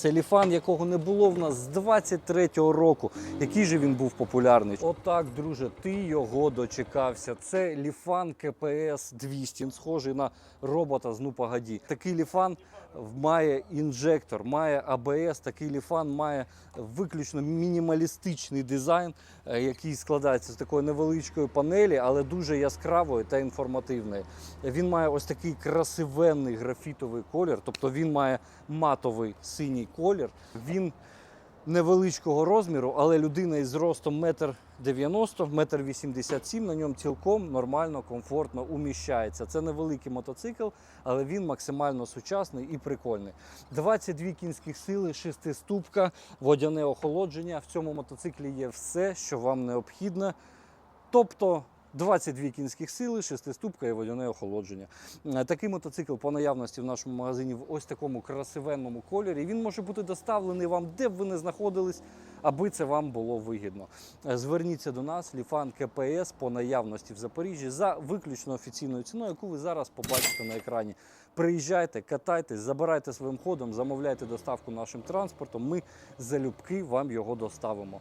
Це ліфан, якого не було в нас з 23-го року. Який же він був популярний? Отак, друже, ти його дочекався. Це ліфан КПС 200. Він схожий на робота з ну погоді. Такий ліфан має інжектор, має АБС. Такий ліфан має виключно мінімалістичний дизайн, е, який складається з такої невеличкої панелі, але дуже яскравої та інформативної. Він має ось такий красивенний графітовий колір, тобто він має матовий синій колір. Він невеличкого розміру, але людина із зростом метр 90, метр 87 на ньому цілком нормально, комфортно уміщається. Це невеликий мотоцикл, але він максимально сучасний і прикольний. 22 кінських сили, шестиступка, водяне охолодження. В цьому мотоциклі є все, що вам необхідно. Тобто 22 кінських сили, шестиступка і водяне охолодження. Е, Такий мотоцикл по наявності в нашому магазині в ось такому красивенному кольорі. Він може бути доставлений вам, де б ви не знаходились, аби це вам було вигідно. Е, Зверніться до нас, Ліфан КПС по наявності в Запоріжжі за виключно офіційною ціною, яку ви зараз побачите на екрані. Приїжджайте, катайтесь, забирайте своїм ходом, замовляйте доставку нашим транспортом. Ми залюбки вам його доставимо.